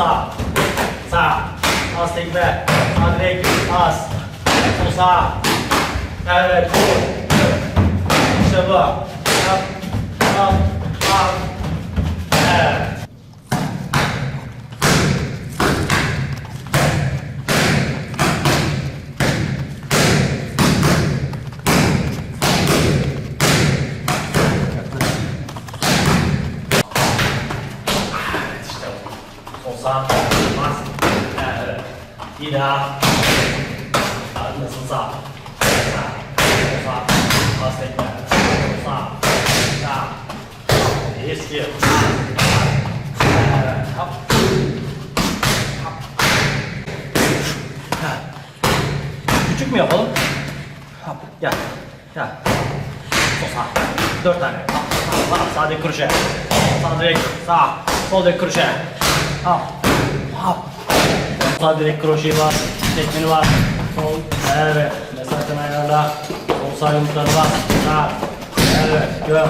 sağ. Sağ. Az tekme. Sağ direkt. Az. Sol sağ. Evet. Vur. İşte bu. Yap. Yap. Yap. Evet. İşte bu. Sol sağ. Bas. Evet. Bir daha. Arkasın sağ. Sağ. Sol sağ. Bas tekme. Sol sağ. Sağ. İyi skill. Evet. Hop. Hop. Ha. Küçük mü yapalım? Hop. Gel. Gel. Sol sağ. Dört tane. Hop. Sağ. Sağ. Sağ direkt kroşe. Sağ direkt. Sağ. Sol direkt kroşe. Hop. Hop. Sağ direkt kroşeyi var. Tekmeni var. Sol. Evet. Mesafeni ayarla. Sol sağ yumrukları var. Sağ. Evet. Gör.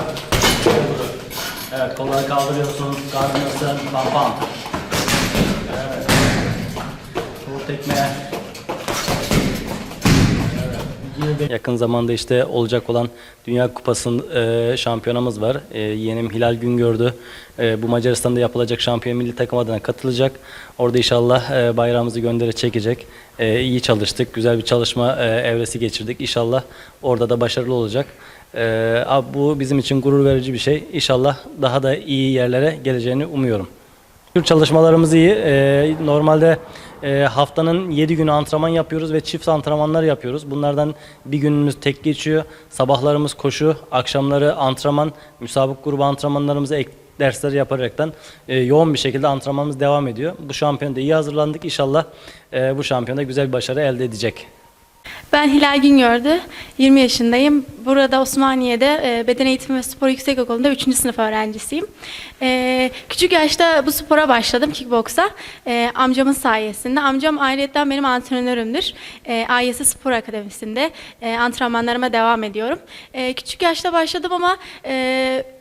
Evet. Kolları kaldırıyorsun. Kaldırıyorsun. Pam pam. Evet. Sol tekme. Yakın zamanda işte olacak olan Dünya Kupası'nın e, şampiyonamız var. E, yeğenim Hilal Güngördü. E, bu Macaristan'da yapılacak şampiyon milli takım adına katılacak. Orada inşallah e, bayrağımızı göndere çekecek. E, iyi çalıştık. Güzel bir çalışma e, evresi geçirdik. İnşallah orada da başarılı olacak. E, bu bizim için gurur verici bir şey. İnşallah daha da iyi yerlere geleceğini umuyorum. Çalışmalarımız iyi. Ee, normalde e, haftanın 7 günü antrenman yapıyoruz ve çift antrenmanlar yapıyoruz. Bunlardan bir günümüz tek geçiyor. Sabahlarımız koşu, akşamları antrenman, müsabık grubu antrenmanlarımızı ek dersleri yaparaktan e, yoğun bir şekilde antrenmanımız devam ediyor. Bu şampiyonda iyi hazırlandık. İnşallah e, bu şampiyonda güzel bir başarı elde edecek. Ben Hilal Güngördü, 20 yaşındayım. Burada Osmaniye'de e, Beden Eğitimi ve Spor Yüksekokulu'nda 3. sınıf öğrencisiyim. E, küçük yaşta bu spora başladım, kickboksa. E, amcamın sayesinde. Amcam ayrıyetten benim antrenörümdür. E, AYS Spor Akademisi'nde e, antrenmanlarıma devam ediyorum. Küçük yaşta başladım ama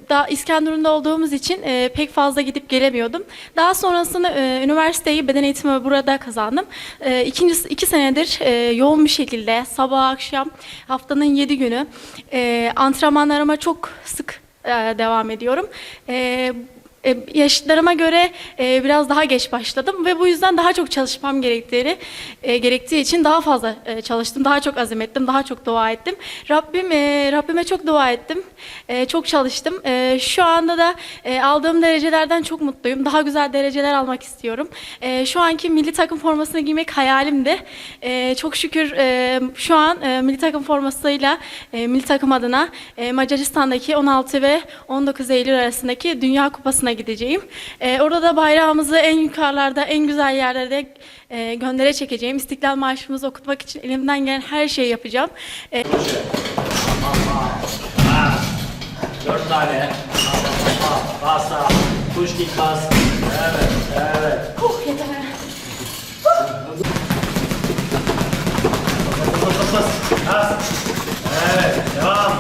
daha İskenderun'da olduğumuz için e, pek fazla gidip gelemiyordum. Daha sonrasında e, üniversiteyi beden eğitimi burada kazandım. E, ikincisi, iki senedir e, yoğun bir şekilde sabah akşam haftanın yedi günü e, antrenmanlarıma çok sık e, devam ediyorum. E, yaşlarıma göre e, biraz daha geç başladım ve bu yüzden daha çok çalışmam gerektiğini e, gerektiği için daha fazla e, çalıştım, daha çok azim ettim, daha çok dua ettim. Rabbim Rabbime çok dua ettim, çok çalıştım. Şu anda da aldığım derecelerden çok mutluyum. Daha güzel dereceler almak istiyorum. Şu anki milli takım formasını giymek hayalimdi. Çok şükür şu an milli takım formasıyla milli takım adına Macaristan'daki 16 ve 19 Eylül arasındaki Dünya Kupası'na gideceğim. E, orada da bayrağımızı en yukarılarda, en güzel yerlerde e, göndere çekeceğim. İstiklal Marşımızı okutmak için elimden gelen her şeyi yapacağım. E, Dört tane. Bas sağ. Kuş kick bas. Evet. Evet. oh, yeter. Bas bas bas. Bas. Evet. Devam.